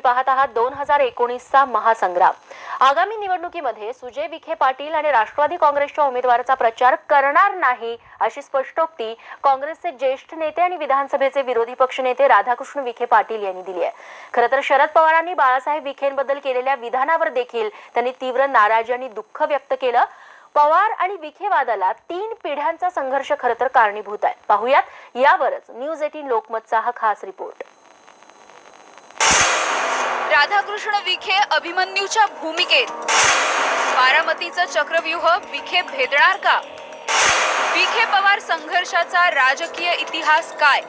पाहत आहात दोन हजार एकोणीसचा महासंग्राम. आगामी निवडणुकीमध्ये सुजय विखे पाटील आणि राष्ट्रवादी काँग्रेसच्या उमेदवाराचा प्रचार करणार नाही अशी स्पष्टोक्ती काँग्रेसचे ज्येष्ठ नेते आणि विधानसभेचे विरोधी पक्षनेते राधाकृष्ण विखे पाटील यांनी दिली आहे. खरं तर शरद पवारांनी बाळासाहेब विखेंबद्दल केलेल्या विधानावर देखील त्यांनी तीव्र नाराजी आणि दुःख व्यक्त केलं. पवार आणि विखे वादाला तीन पिढ्यांचा संघर्ष खरं तर कारणीभूत आहे. पाहुयात यावरच न्यूज एटीन लोकमतचा हा खास रिपोर्ट. राधाकृष्ण विखे अभिमन्यूच्या भूमिकेत. बारामतीचं चक्रव्यूह विखे भेदणार का विखे पवार संघर्षाचा राजकीय इतिहास काय?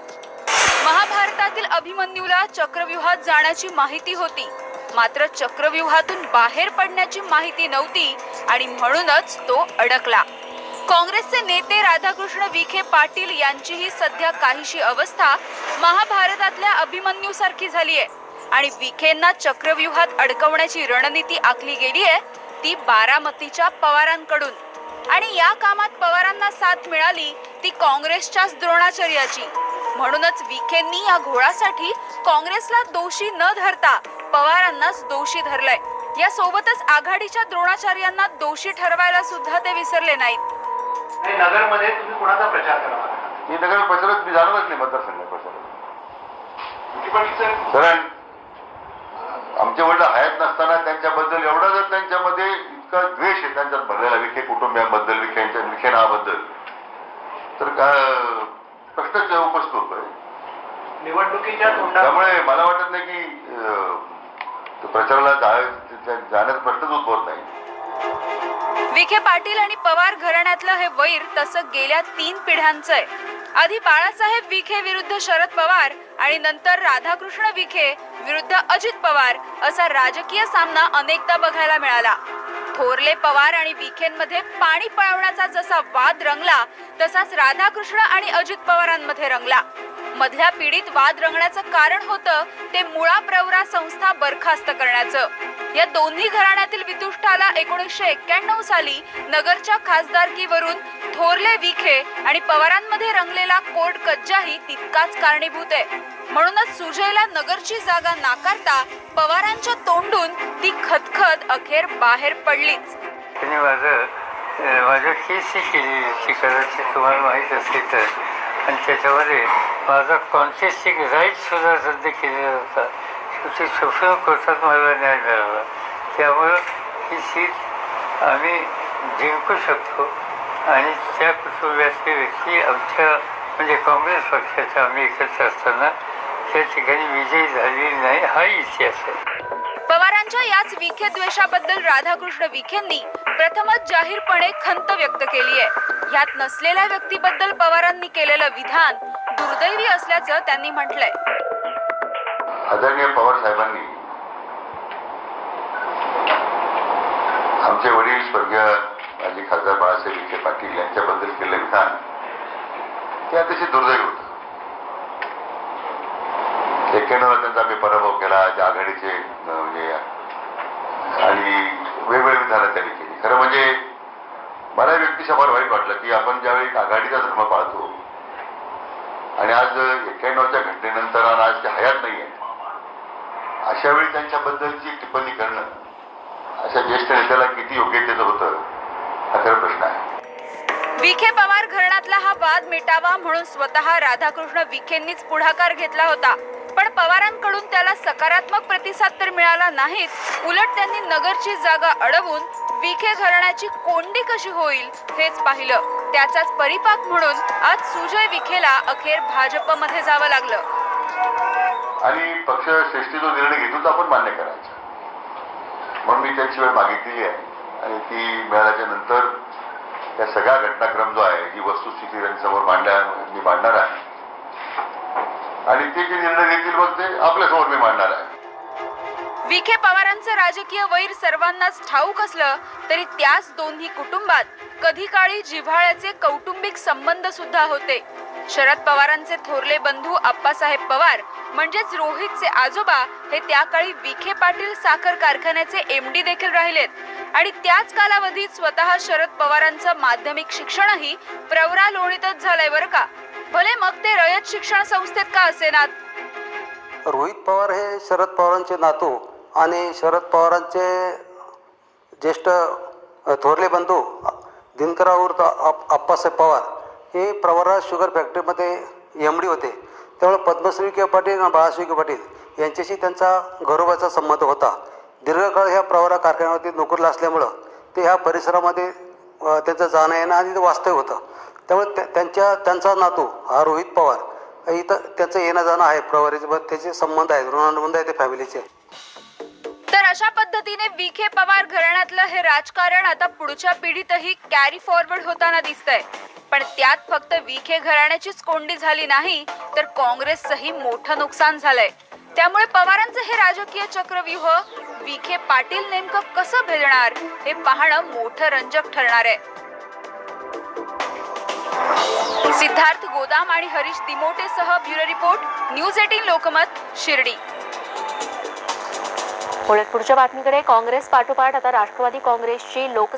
महाभारतातील अभिमन्यूला चक्रव्यूहात जाण्याची माहिती होती. मात्र चक्रव्यूहातून बाहेर पडण्याची माहिती नव्हती आणि म्हणूनच तो अडकला. काँग्रेसचे नेते राधाकृष्ण विखे पाटील यांचीही सध्या काहीशी अवस्था महाभारतातल्या अभिमन्यूसारखी झाली आहे आणि विखेंना चक्रव्यूहात अडकवण्याची रणनीती आखली गेली आहे ती बारामतीच्या पवारांकडून. आणि या कामात पवारांना साथ मिळाली ती काँग्रेसच्याच द्रोणाचार्याची. म्हणूनच विखेंनी या घोळासाठी काँग्रेसला दोषी न धरता पवारांनाच दोषी धरलंय. या सोबतच आघाडीच्या द्रोणाचार्यांना दोषी ठरवायला सुद्धा ते विसरले नाहीत. नगरमध्ये तुम्ही कुणाचा प्रचार करणार मी नगर प्रचारात मी जाणारच नाही मतदारसंघ कारण आमचे वडील हयात नसताना त्यांच्याबद्दल एवढा जर त्यांच्यामध्ये इतका द्वेष आहे त्यांच्यात भरलेला विखे कुटुंबियांबद्दल विखेंच्या विखे नावाबद्दल तर काय प्रश्नच उपस्थित होतोय. निवडणुकीच्या त्यामुळे मला वाटत नाही की प्रचाराला जा- त्या- जाण्याचा प्रश्नच उद्भवत नाही. विखे पाटील आणि पवार घराण्यातलं हे वैर तसं गेल्या तीन पिढ्यांचं आहे. आधी बाळासाहेब विखे विरुद्ध शरद पवार आणि नंतर राधाकृष्ण विखे विरुद्ध अजित पवार असा राजकीय सामना अनेकदा बघायला मिळाला. थोरले पवार आणि विखेंमध्ये पाणी पळवण्याचा जसा वाद रंगला तसाच राधाकृष्ण आणि अजित पवारांमध्ये रंगला. मधल्या पिढीत वाद रंगण्याचं कारण होतं ते मुळा प्रवरा संस्था बरखास्त करण्याचं. या दोन्ही घराण्यातील वितुष्टाला एकोणीसशे एक्क्याण्णव साली नगरच्या खासदारकीवरून थोरले विखे आणि पवारांमध्ये रंगलेला कोर्ट कज्जाही तितकाच कारणीभूत आहे. म्हणूनच सुजयला नगरची जागा नाकारता पवारांच्या तोंडून ती खतखत अखेर बाहेर पडलीच. त्यांनी माझं माझं केसही केली कदाचित तुम्हाला माहीत असेल तर. आणि त्याच्यामध्ये माझा कॉन्टेस्टिंग राईट सुद्धा रद्द केलेला होता. शेवटी सुप्रीम कोर्टात मला न्याय मिळाला. त्यामुळं ही सीट आम्ही जिंकू शकतो. आणि त्या कुटुंबातली व्यक्ती आमच्या म्हणजे काँग्रेस पक्षाच्या आम्ही एकत्र असताना त्या ठिकाणी विजयी झालेली नाही हा इतिहास आहे. पवारांच्या याच विखे द्वेषाबद्दल राधाकृष्ण विखेंनी प्रथमच जाहीरपणे खंत व्यक्त केली आहे. ह्यात नसलेल्या व्यक्तीबद्दल पवारांनी केलेलं विधान दुर्दैवी असल्याचं त्यांनी म्हटलंय. आदरणीय पवार साहेबांनी आमचे वडील स्वर्गीय आणि खासदार बाळासाहेब विखे पाटील यांच्याबद्दल केलेलं विधान ते अतिशय दुर्दैवी होतं. एक्क्याण्णवला त्यांचा आम्ही पराभव केला त्या आघाडीचे म्हणजे आणि वेगवेगळी विधानं त्यांनी केली. खरं म्हणजे मला व्यक्तिशः फार वाईट वाटलं की आपण ज्यावेळी आघाडीचा धर्म पाळतो आणि आज एक्क्याण्णवच्या घटनेनंतर आणि आज ते हयात नाही आहे अशा वेळी त्यांच्याबद्दलची टिप्पणी करणं अशा ज्येष्ठ नेत्याला किती योग्यतेचं होतं हा खरा प्रश्न आहे. विखे पवार घराण्यातला हा वाद मिटावा म्हणून स्वतः राधाकृष्ण विखेंनीच पुढाकार घेतला होता. पण पवारांकडून त्याला सकारात्मक प्रतिसाद तर मिळाला नाहीच उलट त्यांनी नगरची जागा अडवून विखे घराण्याची कोंडी कशी होईल हेच पाहिलं. त्याचाच परिपाक म्हणून आज सुजय विखेला अखेर भाजपमध्ये जावं लागलं. आणि पक्ष श्रेष्ठी जो निर्णय घेतो तो आपण मान्य करायचा. म्हणून मी त्यांची वेळ मागितलेली आहे. आणि ती मिळाल्याच्या नंतर त्या सगळा घटनाक्रम जो आहे जी वस्तुस्थिती त्यांच्यासमोर मांडल्या मी मांडणार आहे. आणि ते जे निर्णय घेतील मग ते आपल्यासमोर मी मांडणार आहे. विखे पवारांचं राजकीय वैर सर्वांनाच ठाऊक असलं तरी त्याच दोन्ही कुटुंबात कधी काळी जिव्हाळ्याचे कौटुंबिक संबंध सुद्धा होते. शरद पवारांचे थोरले बंधू आप्पासाहेब पवार म्हणजेच रोहितचे आजोबा हे त्या काळी विखे पाटील साखर कारखान्याचे एमडी देखील राहिलेत. आणि त्याच कालावधीत स्वतः शरद पवारांचं माध्यमिक शिक्षणही प्रवरा लोणीतच झालंय बरं का? भले मग ते रयत शिक्षण संस्थेत का असेनात? रोहित पवार हे शरद पवारांचे नातू आणि शरद पवारांचे ज्येष्ठ थोरले बंधू दिनकराव आप्पासाहेब पवार हे प्रवरा शुगर फॅक्टरीमध्ये एम डी होते. त्यामुळे पद्मश्री के पाटील आणि बाळाश्री के पाटील यांच्याशी त्यांचा घरोबाचा संबंध होता. दीर्घकाळ ह्या प्रवरा कारखान्यावरती नोकरीला असल्यामुळं ते ह्या परिसरामध्ये त्यांचं जाणं येणं आणि ते वास्तव्य होतं. त्यामुळे त्या- त्यांच्या त्यांचा नातू हा रोहित पवार इथं त्याचं येणं जाणं आहे प्रवारीचे त्याचे संबंध आहेत ऋणानुबंध आहे ते फॅमिलीचे. तर अशा पद्धतीने विखे पवार घराण्यातलं हे राजकारण आता पुढच्या पिढीतही कॅरी फॉरवर्ड होताना दिसतंय. पण त्यात फक्त विखे घराण्याचीच कोंडी झाली नाही तर काँग्रेसचंही मोठं नुकसान झालंय. त्यामुळे पवारांचं हे राजकीय चक्रव्यूह विखे पाटील नेमकं कसं भेदणार हे पाहणं मोठं रंजक ठरणार आहे. सिद्धार्थ गोदाम आणि Harish दिमोटेसह bureau report news eighteen Lokmat Shirdi. पुढे पुढच्या बातमीकडे काँग्रेस पाठोपाठ आता राष्ट्रवादी काँग्रेसची लोक